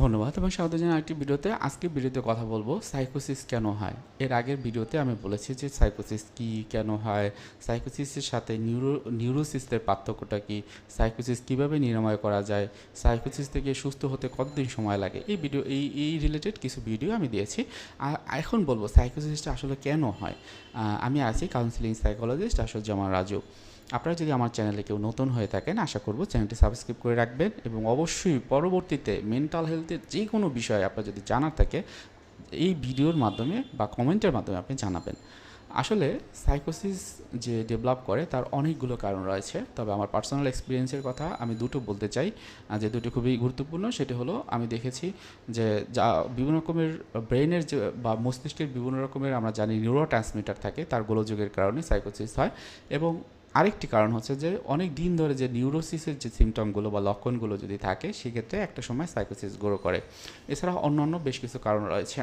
ধন্যবাদ এবং স্বাগত জানাই আরেকটি ভিডিওতে। আজকে ভিডিওতে কথা বলব, সাইকোসিস কেন হয়? এর আগের ভিডিওতে আমি বলেছি যে সাইকোসিস কি, কেন হয়? সাইকোসিসের সাথে নিউরো, নিউরোসিসের পার্থক্যটা কি? সাইকোসিস কীভাবে নিরাময় করা যায়? সাইকোসিস থেকে সুস্থ হতে কতদিন সময় লাগে? এই ভিডিও, এই এই রিলেটেড কিছু ভিডিও আমি দিয়েছি। আর এখন বলব সাইকোসিসটা আসলে কেন হয়? আমি আছি কাউন্সিলিং সাইকোলজিস্ট আসুজ্জামান রাজু। আপনারা যদি আমার চ্যানেলে কেউ নতুন হয়ে থাকেন, আশা করব চ্যানেলটি সাবস্ক্রাইব করে রাখবেন এবং অবশ্যই পরবর্তীতে মেন্টাল হেলথের যে কোনো বিষয়ে আপনার যদি জানার থাকে, এই ভিডিওর মাধ্যমে বা কমেন্টের মাধ্যমে আপনি জানাবেন। আসলে সাইকোসিস যে ডেভেলপ করে, তার অনেকগুলো কারণ রয়েছে। তবে আমার পার্সোনাল এক্সপিরিয়েন্সের কথা আমি দুটো বলতে চাই। যে দুটো খুবই গুরুত্বপূর্ণ, সেটি হলো আমি দেখেছি যে যা বিভিন্ন রকমের ব্রেনের যে বা মস্তিষ্কের বিভিন্ন রকমের আমরা জানি নিউরো ট্রান্সমিটার থাকে, তার গোলযোগের কারণে সাইকোসিস হয় এবং আরেকটি কারণ হচ্ছে যে অনেক দিন ধরে যে নিউরোসিসের যে সিমটমগুলো বা লক্ষণগুলো যদি থাকে, সেক্ষেত্রে একটা সময় সাইকোসিস গ্রো করে। এছাড়া অন্যান্য বেশ কিছু কারণ রয়েছে।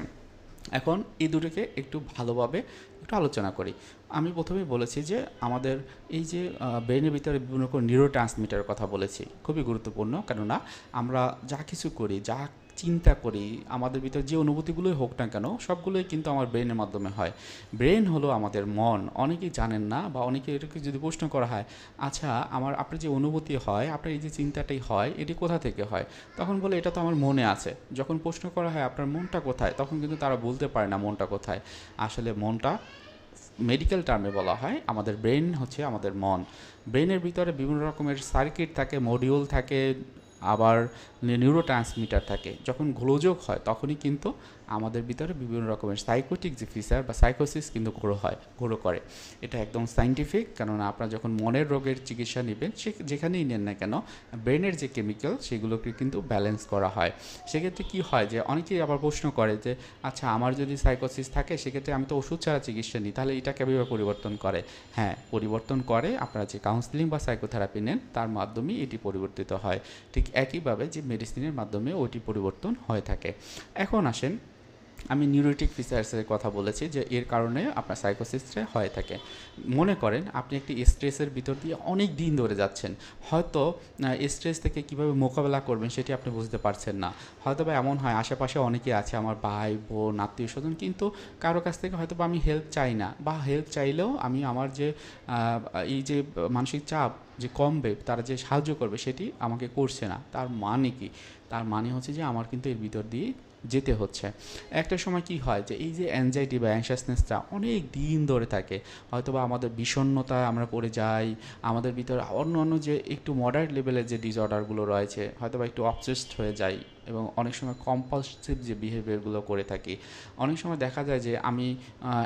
এখন এই দুটোকে একটু ভালোভাবে একটু আলোচনা করি। আমি প্রথমেই বলেছি যে আমাদের এই যে ব্রেনের ভিতরে বিভিন্ন রকম নিউরো ট্রান্সমিটারের কথা বলেছি, খুবই গুরুত্বপূর্ণ। কেননা আমরা যা কিছু করি, যা চিন্তা করি, আমাদের ভিতরে যে অনুভূতিগুলোই হোক না কেন, সবগুলোই কিন্তু আমার ব্রেনের মাধ্যমে হয়। ব্রেন হলো আমাদের মন। অনেকেই জানেন না বা অনেকে এটাকে যদি প্রশ্ন করা হয় আচ্ছা আমার, আপনার যে অনুভূতি হয়, আপনার এই যে চিন্তাটাই হয়, এটি কোথা থেকে হয়? তখন বলে, এটা তো আমার মনে আছে। যখন প্রশ্ন করা হয়, আপনার মনটা কোথায়? তখন কিন্তু তারা বলতে পারে না মনটা কোথায়। আসলে মনটা মেডিকেল টার্মে বলা হয়, আমাদের ব্রেন হচ্ছে আমাদের মন। ব্রেনের ভিতরে বিভিন্ন রকমের সার্কিট থাকে মডিউল থাকে আবার নিউরো থাকে। যখন গ্লোযোগ হয় তখনই কিন্তু আমাদের ভিতরে বিভিন্ন রকমের সাইকোটিক যে ফিচার বা সাইকোসিস কিন্তু গ্রো হয় গ্রো করে। এটা একদম সাইন্টিফিক কেননা আপনারা যখন মনের রোগের চিকিৎসা নেবেন, সে যেখানেই নেন না কেন ব্রেনের যে কেমিক্যাল সেগুলোকে কিন্তু ব্যালেন্স করা হয়। সেক্ষেত্রে কি হয় যে, অনেকেই আবার প্রশ্ন করে যে আচ্ছা আমার যদি সাইকোসিস থাকে, সেক্ষেত্রে আমি তো ওষুধ ছাড়া চিকিৎসা নিই, তাহলে এটা কীভাবে পরিবর্তন করে? হ্যাঁ পরিবর্তন করে, আপনারা যে কাউন্সিলিং বা সাইকোথেরাপি নেন, তার মাধ্যমেই এটি পরিবর্তিত হয়। ঠিক একইভাবে যে মেডিসিনের মাধ্যমে ওটি পরিবর্তন হয়ে থাকে। এখন আসেন আমি নিউরোটিক ফিচার্সের কথা বলেছি যে এর কারণে আপনার সাইকোসিসটা হয়ে থাকে। মনে করেন আপনি একটি স্ট্রেসের ভিতর দিয়ে অনেক দিন ধরে যাচ্ছেন। হয়তো স্ট্রেস থেকে কীভাবে মোকাবেলা করবেন সেটি আপনি বুঝতে পারছেন না। হয়তো বা এমন হয়, আশেপাশে অনেকে আছে, আমার ভাই, বোন আত্মীয় স্বজন কিন্তু কারও কাছ থেকে হয়তো বা আমি হেল্প চাই না বা হেল্প চাইলেও আমি আমার যে এই যে মানসিক চাপ যে কমবে, তারা যে সাহায্য করবে সেটি আমাকে করছে না। তার মানে কি? তার মানে হচ্ছে যে আমার কিন্তু এর ভিতর দিয়ে যেতে হচ্ছে। একটা সময় কি হয় যে এই যে অ্যাংজাইটি বা অ্যাংশাসনেসটা অনেক দিন ধরে থাকে। হয়তো বা আমাদের বিষণ্ণতায় আমরা পড়ে যাই, আমাদের ভিতরে অন্য অন্য যে একটু মডারেট লেভেলের যে ডিসঅর্ডারগুলো রয়েছে হয়তো বা একটু অবসেসড হয়ে যাই এবং অনেক সময় কম্পালসিভ যে বিহেভিয়ারগুলো করে থাকি। অনেক সময় দেখা যায় যে আমি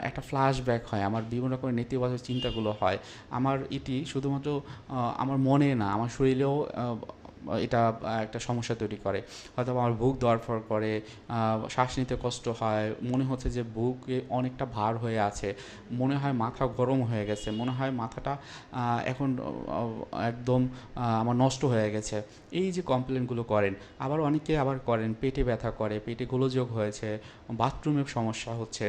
একটা ফ্ল্যাশব্যাক হয়, আমার বিভিন্ন রকমের নেতিবাচক চিন্তাগুলো হয়। আমার এটি শুধুমাত্র আমার মনে না, আমার শরীরেও এটা একটা সমস্যা তৈরি করে। হয়তো আমার বুক দরফর করে শ্বাস নিতে কষ্ট হয়, মনে হচ্ছে যে বুকে অনেকটা ভার হয়ে আছে। মনে হয় মাথা গরম হয়ে গেছে, মনে হয় মাথাটা এখন একদম আমার নষ্ট হয়ে গেছে। এই যে কমপ্লেনগুলো করেন, আবার অনেকে আবার করেন, পেটে ব্যথা করে, পেটে গোলযোগ হয়েছে বাথরুমের সমস্যা হচ্ছে,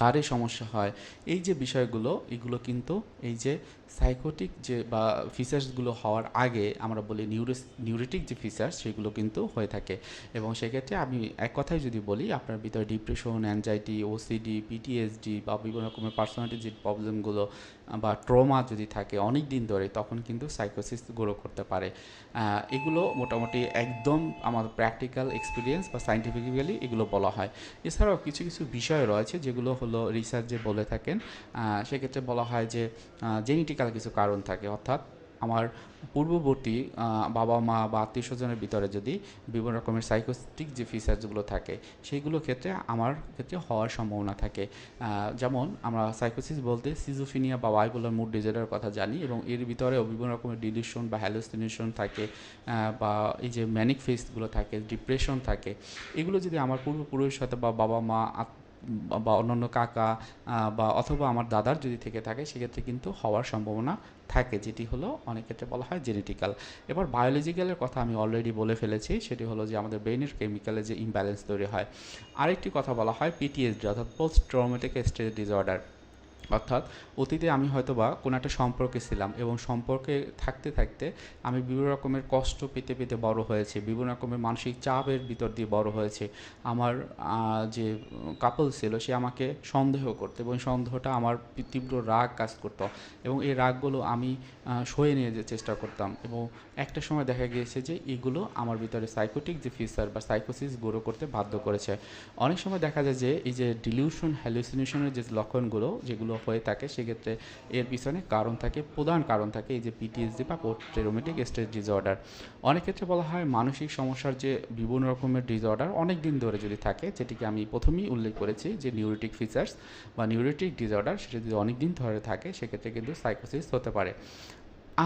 ঘাড়ে সমস্যা হয়। এই যে বিষয়গুলো, এগুলো কিন্তু এই যে সাইকোটিক যে বা ফিচার্সগুলো হওয়ার আগে আমরা বলি নিউরোস নিউরিটিক যে ফিচার্স সেগুলো কিন্তু হয়ে থাকে। এবং সেক্ষেত্রে আমি এক কথায় যদি বলি, আপনার ভিতরে ডিপ্রেশন অ্যাংজাইটি ওসিডি পিটিএসডি বা বিভিন্ন রকমের পার্সোনালিটি যে প্রবলেমগুলো বা ট্রমা যদি থাকে অনেক দিন ধরে, তখন কিন্তু সাইকোসিস গ্রো করতে পারে। এগুলো মোটামুটি একদম আমার প্র্যাকটিক্যাল এক্সপিরিয়েন্স বা সাইন্টিফিক্যালি এগুলো বলা হয়। এছাড়াও কিছু কিছু বিষয় রয়েছে যেগুলো হলো রিসার্চে বলে থাকেন সেক্ষেত্রে বলা হয় যে জেনেটিক্যাল কিছু কারণ থাকে। অর্থাৎ আমার পূর্ববর্তী বাবা, মা বা আত্মীয় স্বজনের ভিতরে যদি বিভিন্ন রকমের সাইকোস্টিক যে ফিচার্সগুলো থাকে সেইগুলো ক্ষেত্রে আমার ক্ষেত্রে হওয়ার সম্ভাবনা থাকে। যেমন আমরা সাইকোসিস বলতে সিজোফিনিয়া বা বাইপোলার মুড ডিজর্ডার কথা জানি এবং এর ভিতরেও বিভিন্ন রকমের ডিলিউশন বা হ্যালোসিনেশন থাকে বা এই যে ম্যানিক ফেসগুলো থাকে ডিপ্রেশন থাকে। এগুলো যদি আমার পূর্বপুরুষ হয়তো বা বাবা, মা বা অন্যান্য কাকা বা অথবা আমার দাদার যদি থেকে থাকে, সেক্ষেত্রে কিন্তু হওয়ার সম্ভাবনা থাকে, যেটি হলো অনেক ক্ষেত্রে বলা হয় জেনেটিক্যাল। এবার বায়োলজিক্যালের কথা আমি অলরেডি বলে ফেলেছি, সেটি হলো যে আমাদের ব্রেনের কেমিক্যালে যে ইমব্যালেন্স তৈরি হয়। আরেকটি কথা বলা হয় পিটিএসডি অর্থাৎ পোস্ট ট্রমেটিক স্ট্রেস ডিসঅর্ডার অর্থাৎ অতীতে আমি হয়তো বা কোনো একটা সম্পর্কে ছিলাম এবং সম্পর্কে থাকতে থাকতে আমি বিভিন্ন রকমের কষ্ট পেতে পেতে বড় হয়েছি, বিভিন্ন রকমের মানসিক চাপের ভিতর দিয়ে বড় হয়েছে। আমার যে কাপল ছিল সে আমাকে সন্দেহ করতো এবং সন্দেহটা আমার তীব্র রাগ কাজ করতো এবং এই রাগগুলো আমি সয়ে নিয়ে যে চেষ্টা করতাম এবং একটা সময় দেখা গিয়েছে যে এগুলো আমার ভিতরে সাইকোটিক যে ফিচার বা সাইকোসিস গ্রো করতে বাধ্য করেছে। অনেক সময় দেখা যায় যে এই যে ডিলিউশন হ্যালুসিনেশনের যে লক্ষণগুলো যেগুলো হয়ে থাকে, সেক্ষেত্রে এর পিছনে কারণ থাকে, প্রধান কারণ থাকে এই যে পিটিএসডি বা পোস্ট ট্রমেটিক স্ট্রেস ডিসঅর্ডার। অনেক ক্ষেত্রে বলা হয় মানসিক সমস্যার যে বিভিন্ন রকমের ডিসঅর্ডার অনেক দিন ধরে যদি থাকে, যেটিকে আমি প্রথমেই উল্লেখ করেছি যে নিউরোটিক ফিচার্স বা নিউরোটিক ডিসঅর্ডার, সেটা যদি অনেক দিন ধরে থাকে, সেক্ষেত্রে কিন্তু সাইকোসিস হতে পারে।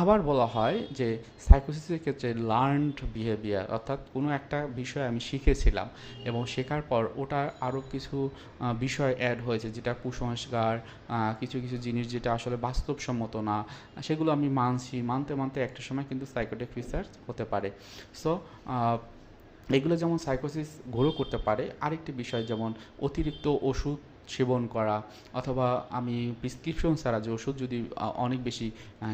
আবার বলা হয় যে সাইকোসিসের ক্ষেত্রে লার্নড বিহেভিয়ার অর্থাৎ কোনো একটা বিষয় আমি শিখেছিলাম এবং শেখার পর ওটা আরও কিছু বিষয় অ্যাড হয়েছে যেটা কুসংস্কার কিছু কিছু জিনিস যেটা আসলে বাস্তবসম্মত না, সেগুলো আমি মানছি। মানতে মানতে একটা সময় কিন্তু সাইকোটিক রিসার্চ হতে পারে। সো এগুলো যেমন সাইকোসিস গ্রো করতে পারে, আরেকটি বিষয় যেমন অতিরিক্ত ওষুধ সেবন করা অথবা আমি প্রিসক্রিপশন ছাড়া যে ওষুধ যদি অনেক বেশি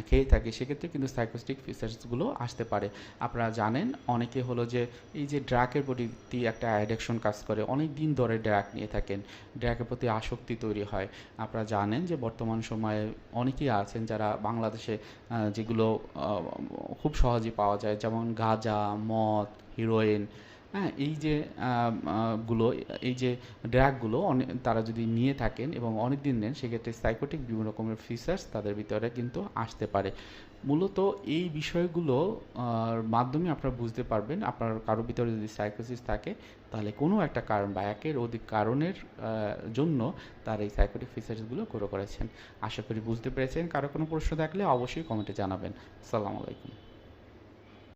খেয়ে থাকি, সেক্ষেত্রে কিন্তু সাইকোস্টিক ফিচার্সগুলো আসতে পারে। আপনারা জানেন, অনেকে হলো যে, এই যে ড্রাগের প্রতি একটা অ্যাডিকশন কাজ করে অনেক দিন ধরে ড্রাগ নিয়ে থাকেন, ড্রাগের প্রতি আসক্তি তৈরি হয়। আপনারা জানেন যে, বর্তমান সময়ে অনেকেই আছেন যারা বাংলাদেশে যেগুলো খুব সহজেই পাওয়া যায়, যেমন গাঁজা, মদ হিরোইন হ্যাঁ এই যে গুলো, এই যে ড্রাগগুলো অনেক তারা যদি নিয়ে থাকেন এবং অনেক দিন নেন, সেক্ষেত্রে সাইকোটিক বিভিন্ন রকমের ফিচার্স তাদের ভিতরে কিন্তু আসতে পারে। মূলত এই বিষয়গুলো মাধ্যমে আপনারা বুঝতে পারবেন, আপনার কারোর ভিতরে যদি সাইকোসিস থাকে, তাহলে কোনো একটা কারণ বা একের অধিক কারণের জন্য তার এই সাইকোটিক ফিচার্সগুলো করে করেছেন। আশা করি বুঝতে পেরেছেন। কারও কোনো প্রশ্ন থাকলে অবশ্যই কমেন্টে জানাবেন। আসসালামু আলাইকুম।